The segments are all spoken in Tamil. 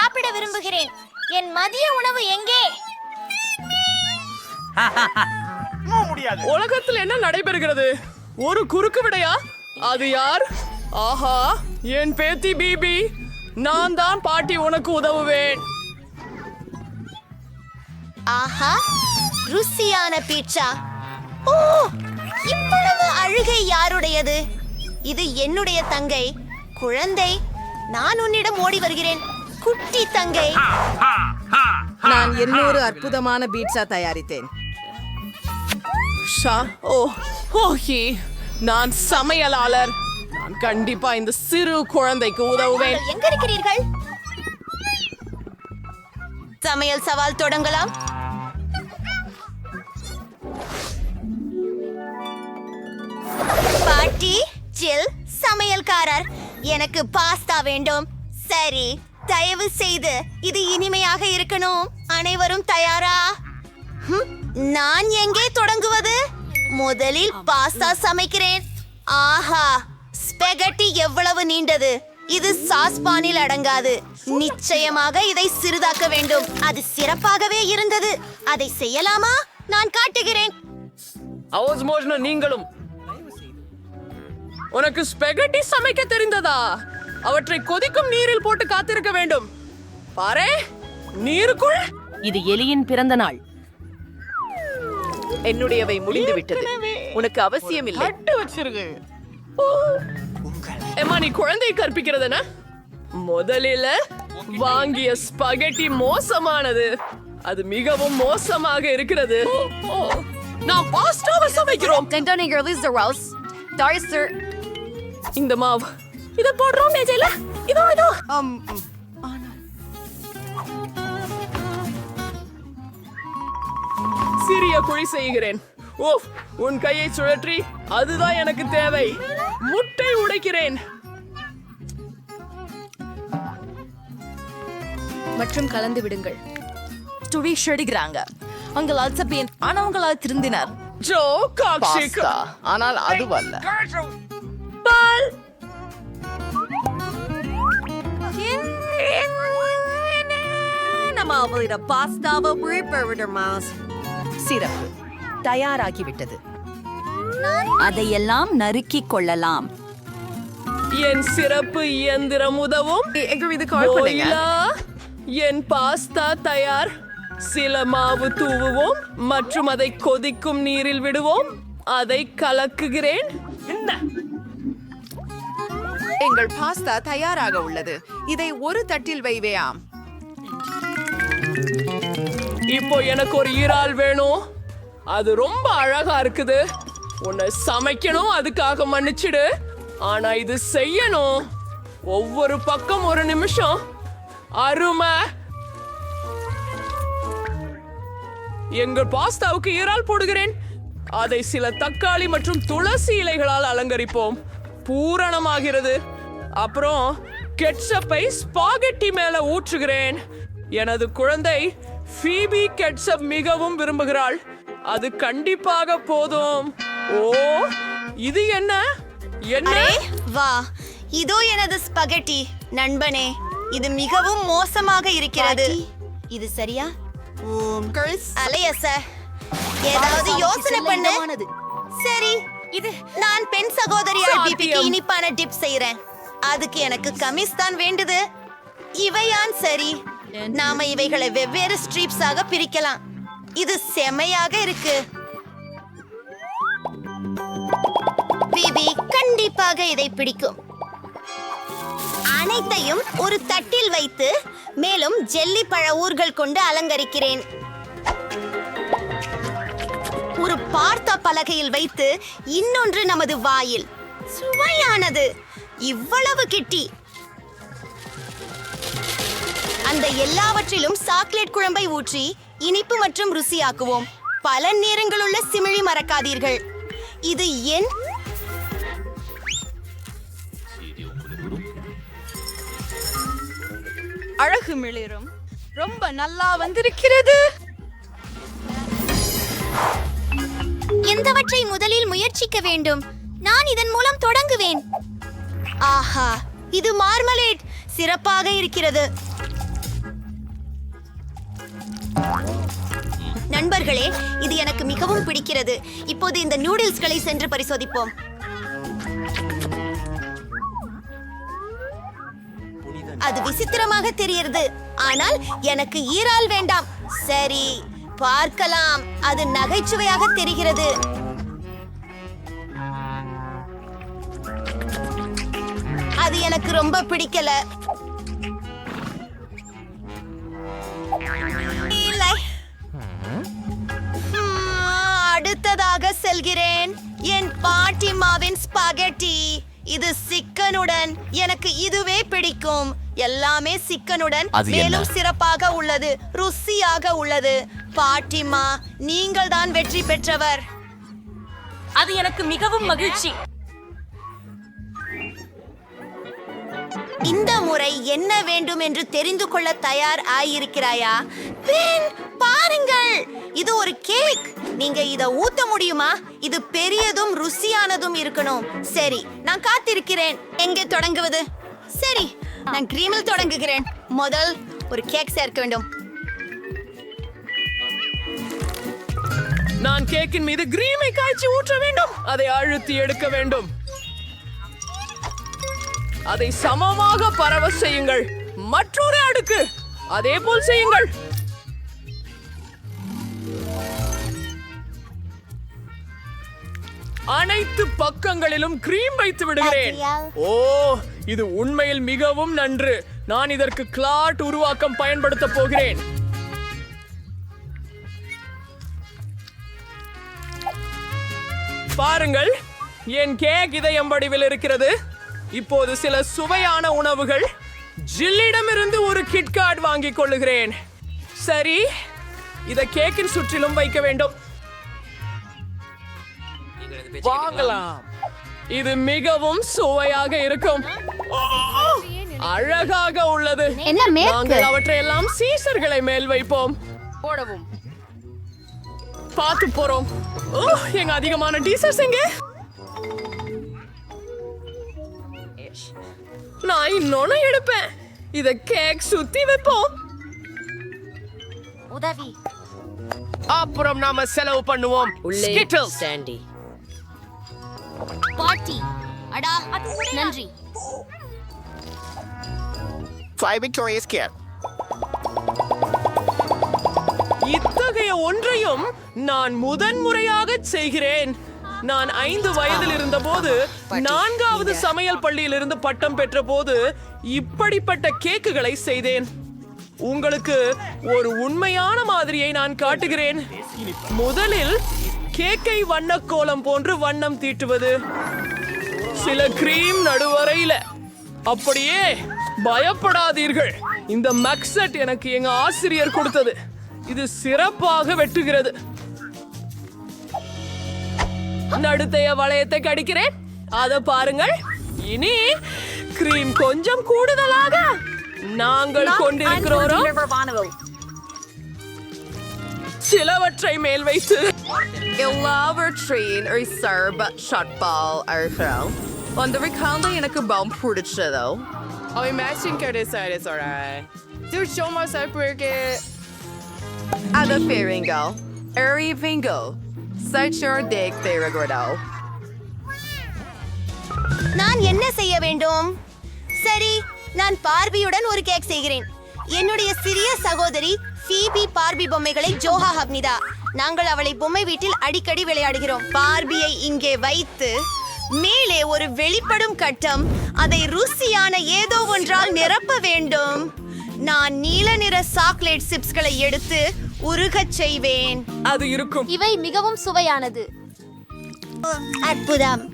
சாப்பிட விரும்புகிறேன். என் மதிய உணவு எங்கே? முடியாது. உலகத்தில் என்ன நடைபெறுகிறது? ஒரு குறுக்கு விடையா? அது யார்? ஆஹா என் பேத்தி பிபி. நான் தான் பாட்டி உனக்கு உதவுவேன். ஆஹா ருசியான பீட்சா. ஓ இவ்வளவு அழுகை யாருடையது? இது என்னுடைய தங்கை குழந்தை. நான் உன்னிடம் ஓடி வருகிறேன். குட்டி தங்கை. நான் இன்னொரு அற்புதமான பீட்சா தயாரித்தேன். ஷா ஓ ஓஹி நான் சமையலாளர். நான் கண்டிப்பா இந்த சிறு குழந்தைக்கு உதவுவேன். எங்க இருக்கிறீர்கள்? சமையல் சவால் தொடங்கலாம். பாட்டி ஜில் சமையல்காரர் எனக்கு பாஸ்தா வேண்டும். சரி தயவு செய்து இது இனிமையாக இருக்கணும். அனைவரும் தயாரா? நான் எங்கே தொடங்குவது? முதலில் பாஸ்தா சமைக்கிறேன். ஆஹா ஸ்பெகட்டி எவ்வளவு நீண்டது. இது சாஸ்பானில் அடங்காது. நிச்சயமாக இதை சிறிதாக்க வேண்டும். அது சிறப்பாகவே இருந்தது. அதை செய்யலாமா? நான் காட்டுகிறேன். நீங்களும். உனக்கு ஸ்பெகட்டி சமைக்க தெரிந்ததா? அவற்றை கொதிக்கும் நீரில் போட்டு காத்திருக்க வேண்டும் பாரே நீருக்குள் இது எலியின் பிறந்த நாள் என்னுடையவை முடிந்து விட்டது உனக்கு அவசியம் இல்லை கட்டு வச்சிருக்கு ஏம்மா நீ குழந்தை கற்பிக்கிறதுன முதலில் வாங்கிய ஸ்பகெட்டி மோசமானது அது மிகவும் மோசமாக இருக்கிறது ஓ, நான் பாஸ்டாவை சமைக்கிறோம் இந்த மாவு இத போடுறோம் மேஜையில. இதோ இதோ. சிறிய குழி செய்கிறேன். ஓஃப் உன் கையை சுழற்றி அதுதான் எனக்கு தேவை. முட்டை உடைக்கிறேன். மற்றும் கலந்து விடுங்கள். துடி ஷெடுகிறாங்க உங்களால் சப்பியன் ஆனா உங்களால் திருந்தினார். ஜோ காக்ஷிக் ஆனால் அதுவல்ல. பால். அவளிட பாஸ்தாவை மாஸ். சிறப்பு. தயாராகிவிட்டது. அதையெல்லாம் நறுக்கிக் கொள்ளலாம். என் சிறப்பு இயந்திரம் உதவும். என் பாஸ்தா தயார். சில மாவு தூவுவோம் மற்றும் அதை கொதிக்கும் நீரில் விடுவோம். அதை கலக்குகிறேன். என்ன? எங்கள் பாஸ்தா தயாராக உள்ளது. இதை ஒரு தட்டில் வைவேயாம். இப்போ எனக்கு ஒரு ஈரால் வேணும். அது ரொம்ப அழகா இருக்குது. உன்னை சமைக்கணும் அதுக்காக மன்னிச்சிடு. ஆனா இது செய்யணும். ஒவ்வொரு பக்கம் ஒரு நிமிஷம். அருமை. எங்கள் பாஸ்தாவுக்கு ஈரால் போடுகிறேன். அதை சில தக்காளி மற்றும் துளசி இலைகளால் அலங்கரிப்போம். பூரணமாகிறது. அப்புறம் கெட்சப்பை ஸ்பாகெட்டி மேல ஊற்றுகிறேன். எனது குழந்தை ஃபீபி கெட்சப் மிகவும் விரும்புகிறாள். அது கண்டிப்பாக போதும். ஓ இது என்ன? என்ன? வா. இதோ எனது ஸ்பகெட்டி. நண்பனே இது மிகவும் மோசமாக இருக்கிறது. இது சரியா? அலையச ஏதாவது யோசனை பண்ணு. சரி இது நான் பெண் சகோதரியால். பிபிக்கு இனிப்பான டிப் செய்றேன். அதுக்கு எனக்கு கமிஸ் தான் வேண்டுது. இவையான் சரி. நாம இவைகளை வெவ்வேறு ஸ்ட்ரீப்ஸாக பிரிக்கலாம். இது செமையாக இருக்கு. பிபி கண்டிப்பாக இதை பிடிக்கும். அனைத்தையும் ஒரு தட்டில் வைத்து மேலும் ஜெல்லி பழ ஊர்கள் கொண்டு அலங்கரிக்கிறேன். ஒரு பார்த்த பலகையில் வைத்து இன்னொன்று நமது வாயில். சுவையானது. இவ்வளவு கிட்டி. அந்த எல்லாவற்றிலும் சாக்லேட் குழம்பை ஊற்றி இனிப்பு மற்றும் ருசியாக்குவோம். பல நேரங்களுள்ள சிமிழி மறக்காதீர்கள். இது என் அழகு மிளிரும். ரொம்ப நல்லா வந்திருக்கிறது. எந்தவற்றை முதலில் முயற்சிக்க வேண்டும்? நான் இதன் மூலம் தொடங்குவேன். ஆஹா இது மார்மலேட். சிறப்பாக இருக்கிறது. நண்பர்களே இது எனக்கு மிகவும் பிடிக்கிறது. இப்போது இந்த நூடுல்ஸ்களை சென்று பரிசோதிப்போம். அது விசித்திரமாக தெரிகிறது. ஆனால் எனக்கு ஈரால் வேண்டாம். சரி பார்க்கலாம். அது நகைச்சுவையாக தெரிகிறது. அது எனக்கு ரொம்ப பிடிக்கல. செல்கிறேன். என் பாட்டிமாவின் ஸ்பகெட்டி இது சிக்கனுடன் எனக்கு இதுவே பிடிக்கும். எல்லாமே சிக்கனுடன்? மேலும் சிறப்பாக உள்ளது ருசியாக உள்ளது. பாட்டிமா நீங்கள் தான் வெற்றி பெற்றவர். அது எனக்கு மிகவும் மகிழ்ச்சி. இந்த முறை என்ன வேண்டும் என்று தெரிந்து கொள்ள தயார் ஆயிருக்கிறாயா? பாருங்கள். இது ஒரு கேக். நீங்க இத ஊத்த முடியுமா? இது பெரியதும் ருசியானதும் இருக்கணும். சரி நான் காத்திருக்கிறேன். எங்கே தொடங்குவது? சரி நான் கிரீமில் தொடங்குகிறேன். முதல் ஒரு கேக் சேர்க்க வேண்டும். நான் கேக்கின் மீது கிரீமை காய்ச்சி ஊற்ற வேண்டும். அதை அழுத்தி எடுக்க வேண்டும். அதை சமமாக பரவ செய்யுங்கள். மற்றொரு அடுக்கு. அதே போல் செய்யுங்கள். அனைத்து பக்கங்களிலும் கிரீம் வைத்து விடுகிறேன். ஓ இது உண்மையில் மிகவும் நன்று. நான் இதற்கு கிளாட் உருவாக்கம் பயன்படுத்த போகிறேன். பாருங்கள் என் கேக் இதயம் வடிவில் இருக்கிறது. இப்போது சில சுவையான உணவுகள் ஜில்லிடமிருந்து ஒரு கிட்கார்ட் வாங்கிக் கொள்ளுகிறேன். சரி இத கேக்கின் சுற்றிலும் வைக்க வேண்டும். வாங்கலாம். இது மிகவும் சுவையாக இருக்கும். அழகாக உள்ளது. என்ன? நாங்கள் அவற்றை எல்லாம் சீசர்களை மேல் வைப்போம். போடவும். பார்த்து போறோம். ஓ எங்க அதிகமான டீசர்ஸ் எங்க? நான் இன்னொன்னு எடுப்பேன். இத கேக் சுத்தி வைப்போம். உதவி. அப்புறம் நாம செலவு பண்ணுவோம். Skittles. சாண்டி பாட்டி. அடா நன்றி. Five victorious kit. இத்தகைய ஒன்றையும் நான் முதன்முறையாக செய்கிறேன். நான் ஐந்து வயதில் இருந்தபோது நான்காவது சமையல் பள்ளியில் இருந்து பட்டம் பெற்ற போது இப்படிப்பட்ட கேக்குகளை செய்தேன். உங்களுக்கு ஒரு உண்மையான மாதிரியை நான் காட்டுகிறேன். முதலில் கேக்கை வண்ணக்கோலம் போன்று வண்ணம் தீட்டுவது. சில கிரீம் நடுவரையில அப்படியே பயப்படாதீர்கள். இந்த மக்சட் எனக்கு எங்க ஆசிரியர் கொடுத்தது. இது சிறப்பாக வெட்டுகிறது. நடுத்தைய வளையத்தை கடிக்கிறேன். அத பாருங்கள். இனி கிரீம் கொஞ்சம் கூடுதலாக நாங்கள் கொண்டிருக்கிறோம். சிலவற்றை மேல் வைத்து. எல்லாவற்றையும் ஒரு சர்ப ஷட்பால் அழுகிறோம் அந்த விக்காந்த எனக்கு பம் பிடிச்சதோ அவன் மேட்சிங் கிடைச்சாரு சொல்ற 就 show myself porque அது பேருங்க அறிவிங்க சச்சர் தேக் தேரகுடோ நான் என்ன செய்ய வேண்டும்? சரி நான் பார்பியுடன் ஒரு கேக் செய்கிறேன். என்னுடைய சிறிய சகோதரி ஃபீபி பார்பி பொம்மைகளை ஜோஹா ஹப்னிதா. நாங்கள் அவளை பொம்மை வீட்டில் அடிக்கடி விளையாடுகிறோம். பார்பியை இங்கே வைத்து மேலே ஒரு வெளிப்படும் கட்டம் அதை ருசியான ஏதோ ஒன்றால் நிரப்ப வேண்டும். நான் நீல நிற சாக்லேட் சிப்ஸ்களை எடுத்து உருகச் செய்வேன். அது இருக்கும். இவை மிகவும் சுவையானது. அற்புதம்.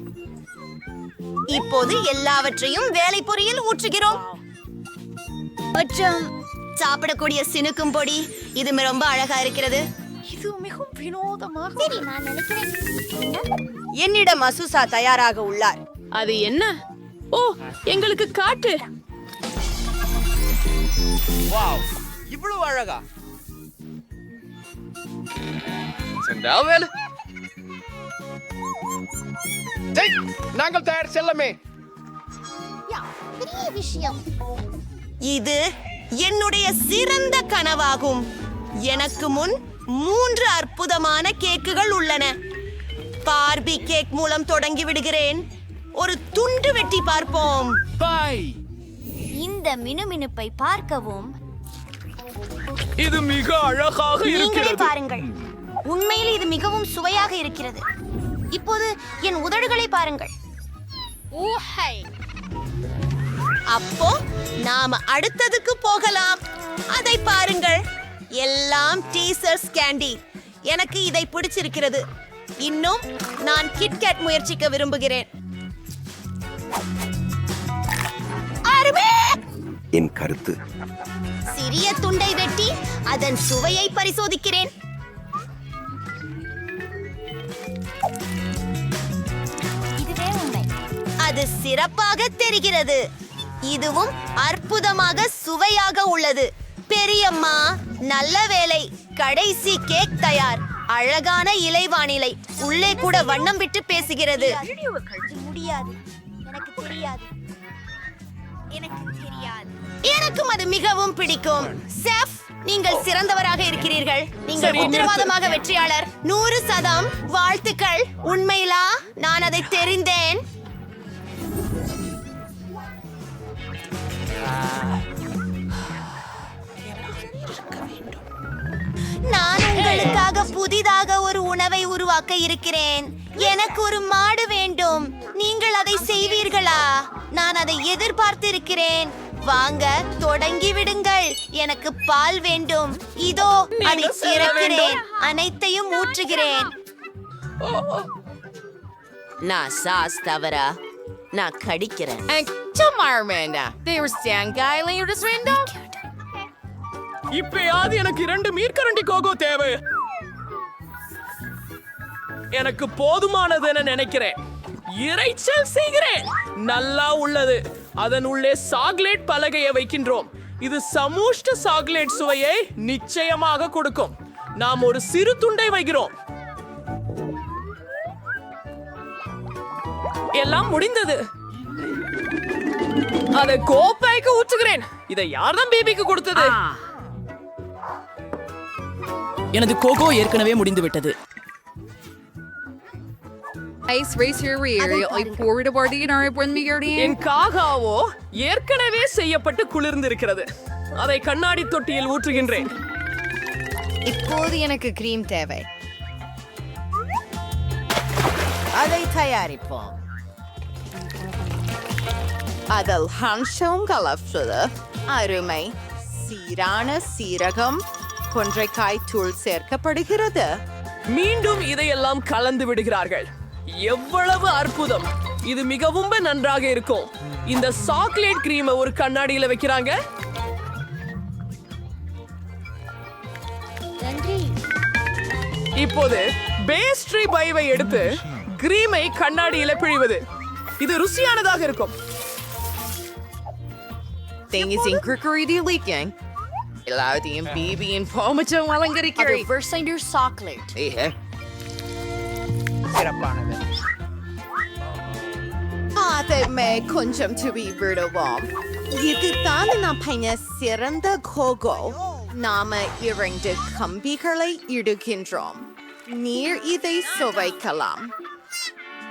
இப்போது எல்லாவற்றையும் வேலை பொறியில் ஊற்றுகிறோம். மற்றும் சாப்பிடக்கூடிய சினுக்கும் பொடி. இது ரொம்ப அழகா இருக்கிறது. இது மிகவும் வினோதமாக சரி நான் நினைக்கிறேன். என்னிடம் மசூசா தயாராக உள்ளார். அது என்ன? ஓ எங்களுக்கு காட்டு. வாவ் இவ்வளவு அழகா. செந்தாவேல் டேய், நாங்கள் தயார் செல்லமே. யா பெரிய விஷயம். இது என்னுடைய சிறந்த கனவாகும். எனக்கு முன் மூன்று அற்புதமான கேக்குகள் உள்ளன. பார்பி கேக் மூலம் தொடங்கி விடுகிறேன். ஒரு துண்டு வெட்டி பார்ப்போம். இந்த மினுமினுப்பை பார்க்கவும். இது மிக அழகாக நீங்களே இருக்கிறது. பாருங்கள். உண்மையில் இது மிகவும் சுவையாக இருக்கிறது. இப்போது என் உதடுகளை பாருங்கள். ஊஹை. அப்போ நாம அடுத்ததுக்கு போகலாம். அதை பாருங்கள். எல்லாம் டீசர்ஸ் கேண்டி எனக்கு இதை பிடிச்சிருக்கிறது. இன்னும் நான் கிட்கேட் முயற்சிக்க விரும்புகிறேன்! என் கருத்து. சிறிய துண்டை வெட்டி அதன் சுவையை பரிசோதிக்கிறேன். அது சிறப்பாக தெரிகிறது. இதுவும் அற்புதமாக சுவையாக உள்ளது. பெரியம்மா நல்ல வேலை கடைசி கேக் தயார். அழகான இலைவானிலை. உள்ளே கூட வண்ணம் விட்டு பேசுகிறது. முடியாது எனக்கு தெரியாது. எனக்கு தெரியாது. எனக்கும் அது மிகவும் பிடிக்கும். செஃப் நீங்கள் சிறந்தவராக இருக்கிறீர்கள். நீங்கள். உத்தரவாதமாக வெற்றியாளர். நூறு சதம். வாழ்த்துக்கள். உண்மையிலா? நான் அதை தெரிந்தேன். நான் உங்களுக்காக புதிதாக ஒரு உணவை உருவாக்க இருக்கிறேன். எனக்கு ஒரு மாடு வேண்டும். நீங்கள் அதை செய்வீர்களா? நான் அதை எதிர்பார்த்திருக்கிறேன். வாங்க தொடங்கி விடுங்கள். எனக்கு பால் வேண்டும். இதோ அதை திறக்கிறேன். அனைத்தையும் ஊற்றுகிறேன். நான் சாஸ் தவறா? நான் கடிக்கிறேன். Marmanda. They were stand guy later this இப்பயாவது எனக்கு இரண்டு மீற்கரண்டி கோகோ தேவை. எனக்கு போதுமானது என நினைக்கிறேன். இறைச்சல் செய்கிறேன். நல்லா உள்ளது. அதன் உள்ளே சாக்லேட் பலகையை வைக்கின்றோம். இது சமூஷ்ட சாக்லேட் சுவையை நிச்சயமாக கொடுக்கும். நாம் ஒரு சிறு துண்டை வைக்கிறோம். எல்லாம் முடிந்தது. அதை கோப்பைக்கு ஊற்றுகிறேன். இதை யார்தான் பேபிக்கு கொடுத்தது? எனது கோகோ ஏற்கனவே rear, like forward about it or when me getting என் காகாவோ ஏற்கனவே செய்யப்பட்டு குளிர்ந்திருக்கிறது. அதை கண்ணாடி தொட்டியில் ஊற்றுகின்றேன். இப்போது எனக்கு கிரீம் தேவை. அதை தயாரிப்போம். அதில் ஹன்ஷம் கலப்பது அருமை சீரான சீரகம் கொன்றைக்காய் தூள் சேர்க்கப்படுகிறது மீண்டும் இதையெல்லாம் கலந்து விடுகிறார்கள். எவ்வளவு அற்புதம்! இது மிகவும் நன்றாக இருக்கும். இந்த சாக்லேட் கிரீமை ஒரு கண்ணாடியில வைக்கிறாங்க. நன்றி. இப்போது பேஸ்ட்ரி பைவை எடுத்து கிரீமை கண்ணாடியில பிழிவது. இது ருசியானதாக இருக்கும். thing is in krikoridileaking. Lauti and Bibi and Pomachon walang karikiri. Other verse in your chocolate. Ihe. Sirapanagin. Ate me kuncham to be brutal bomb. in a panya siranda kogo. Nama iring de kambikarle irdu kindrom. Near ide sobai kalam.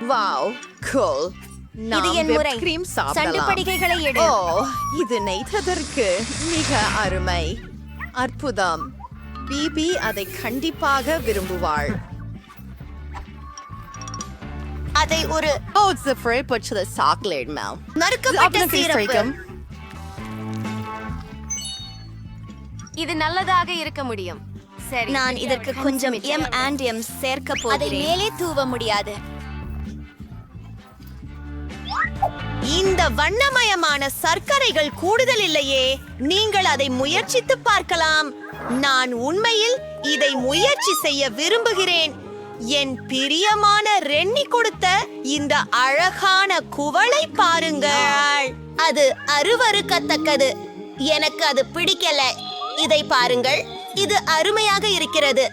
Wow, cool. இது என் முறை. கிரீம் சண்டு சாப்பிடலாம். படிகைகளை எடு. ஓ இது நெய்ததற்கு மிக அருமை. அற்புதம். பிபி அதை கண்டிப்பாக விரும்புவாள். அதை ஒரு it's the Frey Butch the chocolate milk. நறுக்கப்பட்ட சீரப்பு இது நல்லதாக இருக்க முடியும். சரி. நான் இதற்கு கொஞ்சம் எம் அண்ட் எம் சேர்க்க அதை போகிறேன். மேலே தூவ முடியாது. இந்த வண்ணமயமான சர்க்கரைகள் கூடுதல் இல்லையே. நீங்கள் அதை முயற்சித்து பார்க்கலாம். நான் உண்மையில் இதை முயற்சி செய்ய விரும்புகிறேன். என் பிரியமான ரென்னி கொடுத்த இந்த அழகான குவளை பாருங்கள். அது அருவருக்கத்தக்கது. எனக்கு அது பிடிக்கல. இதை பாருங்கள். இது அருமையாக இருக்கிறது.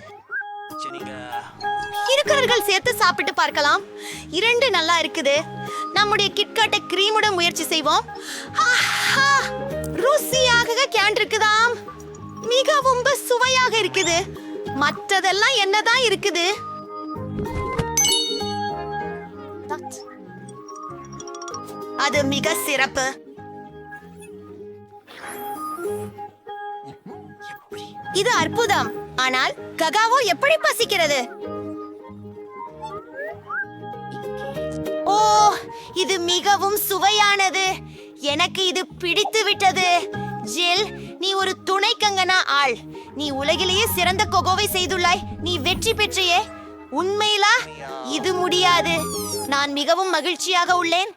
இருக்கிறவர்கள் சேர்த்து சாப்பிட்டு பார்க்கலாம். இரண்டு நல்லா இருக்குது. நம்முடைய கிட்காட்டை கிரீமுடன் முயற்சி செய்வோம். ஆஹா! ருசியாக கேன் இருக்குதாம். மிகவும் சுவையாக இருக்குது. மற்றதெல்லாம் என்னதான் இருக்குது? அது மிக சிறப்பு. இது அற்புதம். ஆனால் ககாவோ எப்படி பசிக்கிறது? இது மிகவும் சுவையானது. எனக்கு இது பிடித்து விட்டது. ஜில் நீ ஒரு துணை கங்கனா ஆள். நீ உலகிலேயே சிறந்த கொகோவை செய்துள்ளாய். நீ வெற்றி பெற்றையே. உண்மையிலா? இது முடியாது. நான் மிகவும் மகிழ்ச்சியாக உள்ளேன்.